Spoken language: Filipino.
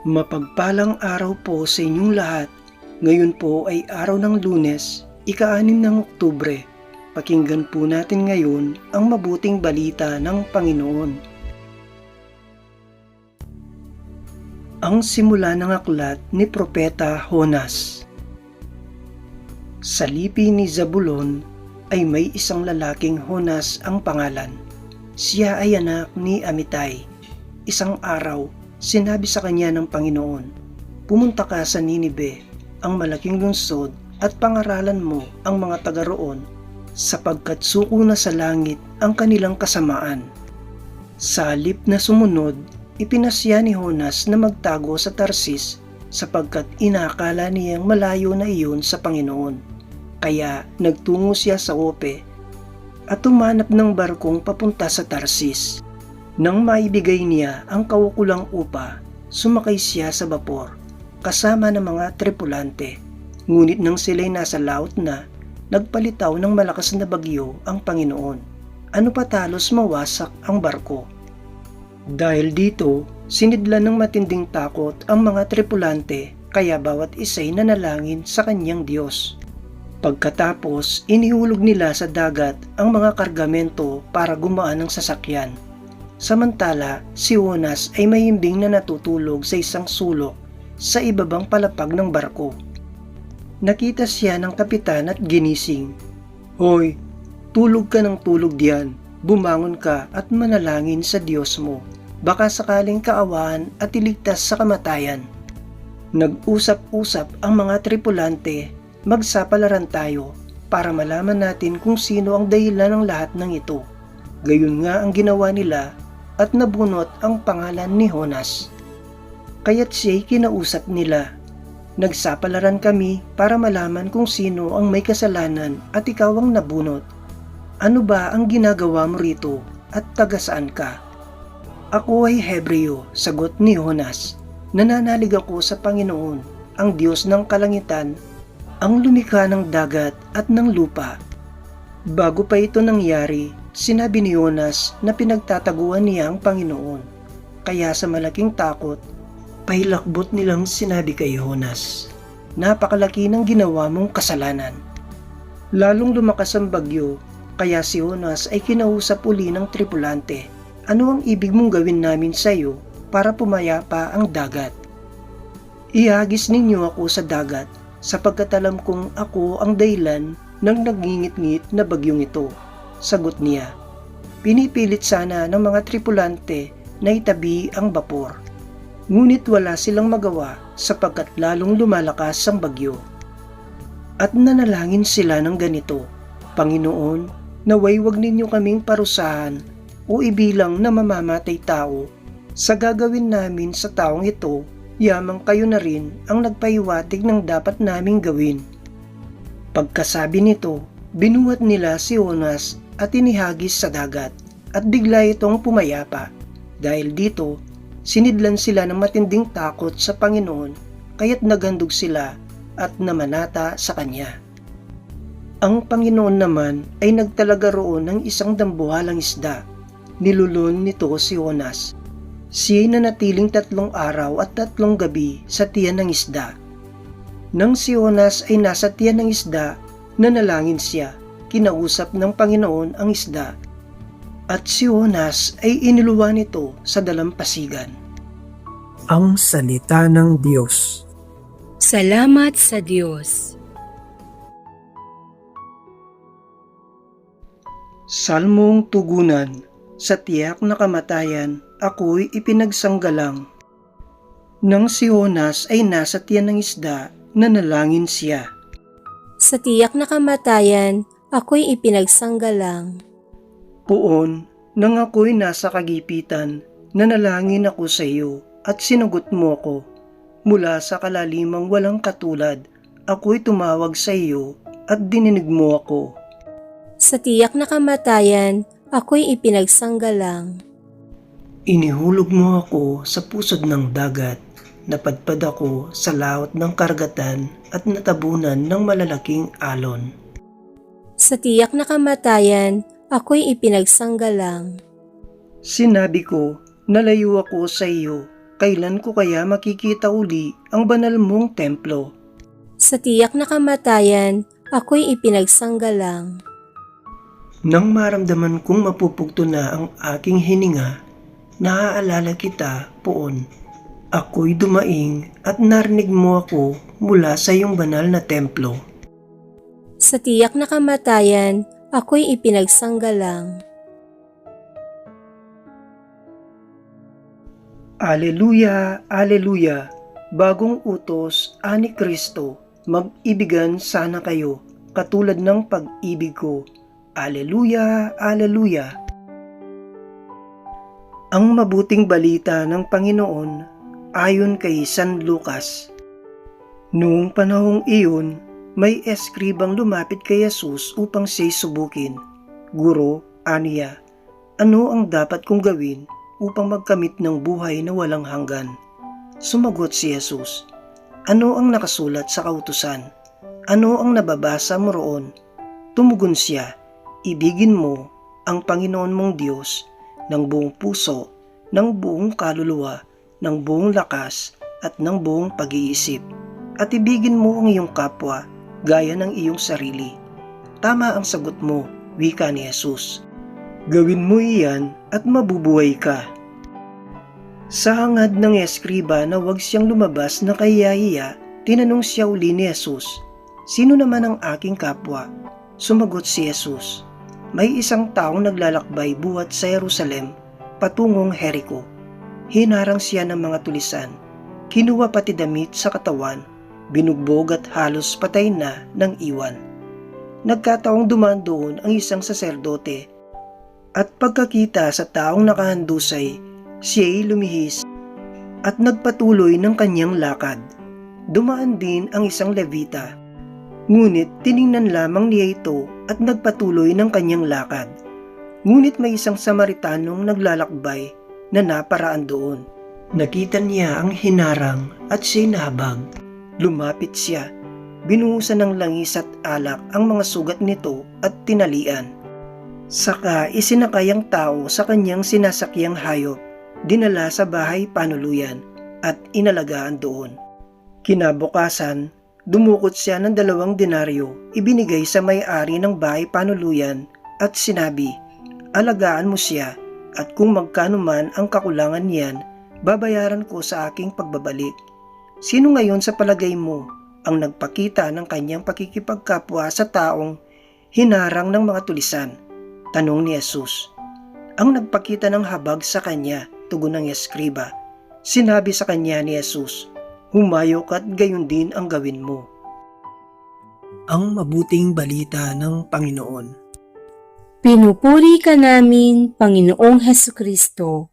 Mapagpalang araw po sa inyong lahat. Ngayon po ay araw ng lunes, ika-anim ng Oktubre. Pakinggan po natin ngayon ang mabuting balita ng Panginoon. Ang simula ng aklat ni Propeta Honas Sa lipi ni Zabulon ay may isang lalaking Honas ang pangalan. Siya ay anak ni Amitay. Isang araw, sinabi sa kanya ng Panginoon, Pumunta ka sa Ninibe, ang malaking lungsod, at pangaralan mo ang mga taga roon, sapagkat suko na sa langit ang kanilang kasamaan. Sa halip na sumunod, ipinasya ni Honas na magtago sa Tarsis sapagkat inakala niyang malayo na iyon sa Panginoon. Kaya nagtungo siya sa Ope at tumanap ng barkong papunta sa Tarsis. Nang maibigay niya ang kaukulang upa, sumakay siya sa bapor kasama ng mga tripulante. Ngunit nang sila'y nasa laut na, nagpalitaw ng malakas na bagyo ang Panginoon. Ano patalos mawasak ang barko. Dahil dito, sinidlan ng matinding takot ang mga tripulante kaya bawat isa'y nanalangin sa kanyang Diyos. Pagkatapos, inihulog nila sa dagat ang mga kargamento para gumaan ng sasakyan. Samantala, si Jonas ay mahimbing na natutulog sa isang sulok sa ibabang palapag ng barko. Nakita siya ng kapitan at ginising. Hoy, tulog ka ng tulog diyan. Bumangon ka at manalangin sa Diyos mo. Baka sakaling kaawaan at iligtas sa kamatayan. Nag-usap-usap ang mga tripulante, magsapalaran tayo para malaman natin kung sino ang dahilan ng lahat ng ito. Gayon nga ang ginawa nila at nabunot ang pangalan ni Honas. Kaya't siya'y kinausap nila. Nagsapalaran kami para malaman kung sino ang may kasalanan at ikaw ang nabunot. Ano ba ang ginagawa mo rito at taga saan ka? Ako ay Hebreo, sagot ni Honas. Nananalig ako sa Panginoon, ang Diyos ng kalangitan, ang lumikha ng dagat at ng lupa. Bago pa ito nangyari, sinabi ni Jonas na pinagtataguan niya ang Panginoon. Kaya sa malaking takot, pahilakbot nilang sinabi kay Jonas, Napakalaki ng ginawa mong kasalanan. Lalong lumakas ang bagyo, kaya si Jonas ay kinausap uli ng tripulante. Ano ang ibig mong gawin namin sa iyo para pumayapa ang dagat? Ihagis ninyo ako sa dagat sapagkat alam kong ako ang dahilan ng nagngingit-ngit na bagyong ito. Sagot niya. Pinipilit sana ng mga tripulante na itabi ang bapor. Ngunit wala silang magawa sapagkat lalong lumalakas ang bagyo. At nanalangin sila ng ganito, Panginoon, naway wag ninyo kaming parusahan o ibilang na mamamatay tao. Sa gagawin namin sa taong ito, yamang kayo na rin ang nagpahiwatig ng dapat naming gawin. Pagkasabi nito, binuhat nila si Jonas at inihagis sa dagat at bigla itong pumayapa. Dahil dito, sinidlan sila ng matinding takot sa Panginoon kaya't nagandog sila at namanata sa Kanya. Ang Panginoon naman ay nagtalaga roon ng isang dambuhalang isda. Nilulun nito si Jonas. Siya'y nanatiling tatlong araw at tatlong gabi sa tiyan ng isda. Nang si Jonas ay nasa tiyan ng isda, nanalangin siya, kinausap ng Panginoon ang isda. At si Jonas ay iniluwa nito sa dalampasigan. Ang Salita ng Diyos. Salamat sa Diyos. Salmong Tugunan Sa tiyak na kamatayan, ako'y ipinagsanggalang. Nang si Jonas ay nasa tiyan ng isda, nanalangin siya. Sa tiyak na kamatayan, ako'y ipinagsanggalang. Poon, nang ako'y nasa kagipitan, nanalangin ako sa iyo at sinugot mo ako. Mula sa kalalimang walang katulad, ako'y tumawag sa iyo at dininig mo ako. Sa tiyak na kamatayan, ako'y ipinagsanggalang. Inihulog mo ako sa pusod ng dagat, napadpad ako sa laot ng karagatan at natabunan ng malalaking alon. Sa tiyak na kamatayan, ako'y ipinagsanggalang. Sinabi ko, nalayo ako sa iyo, kailan ko kaya makikita uli ang banal mong templo? Sa tiyak na kamatayan, ako'y ipinagsanggalang. Nang maramdaman kong mapupugto na ang aking hininga, naaalala kita poon. Ako'y dumaing at narinig mo ako mula sa iyong banal na templo. Sa tiyak na kamatayan, ako'y ipinagsanggalang. Aleluya, Aleluya! Bagong utos, ani Kristo, mag-ibigan sana kayo, katulad ng pag-ibig ko. Aleluya, Aleluya! Ang mabuting balita ng Panginoon ayon kay San Lucas. Noong panahong iyon, may eskribang lumapit kay Jesus upang siya'y subukin. Guro, aniya, ano ang dapat kong gawin upang magkamit ng buhay na walang hanggan? Sumagot si Jesus, Ano ang nakasulat sa kautusan? Ano ang nababasa mo roon? Tumugon siya, Ibigin mo ang Panginoon mong Diyos ng buong puso, ng buong kaluluwa, ng buong lakas, at ng buong pag-iisip. At ibigin mo ang iyong kapwa gaya ng iyong sarili. Tama ang sagot mo, wika ni Jesus. Gawin mo iyan at mabubuhay ka. Sa hangad ng eskriba na huwag siyang lumabas na kahiyahiya, tinanong siya uli ni Jesus, Sino naman ang aking kapwa? Sumagot si Jesus, May isang taong naglalakbay buhat sa Jerusalem patungong Jericho. Hinarang siya ng mga tulisan. Kinuha pati damit sa katawan, binugbog at halos patay na ng iwan. Nagkataong dumaan doon ang isang saserdote at pagkakita sa taong nakahandusay, siya'y lumihis at nagpatuloy ng kanyang lakad. Dumaan din ang isang levita. Ngunit tiningnan lamang niya ito at nagpatuloy ng kanyang lakad. Ngunit may isang Samaritanong naglalakbay na naparaan doon. Nakita niya ang hinarang at siya'y nahabag. Lumapit siya. Binuhusan ng langis at alak ang mga sugat nito at tinalian. Saka isinakay ang tao sa kanyang sinasakyang hayop, dinala sa bahay panuluyan at inalagaan doon. Kinabukasan, dumukot siya ng dalawang denaryo, ibinigay sa may-ari ng bahay panuluyan at sinabi, Alagaan mo siya at kung magkano man ang kakulangan niyan, babayaran ko sa aking pagbabalik. Sino ngayon sa palagay mo ang nagpakita ng kanyang pakikipagkapwa sa taong hinarang ng mga tulisan? Tanong ni Jesus. Ang nagpakita ng habag sa kanya, tugon ng eskriba. Sinabi sa kanya ni Jesus, Humayok at gayon din ang gawin mo. Ang mabuting balita ng Panginoon. Pinupuri ka namin, Panginoong Heso Kristo.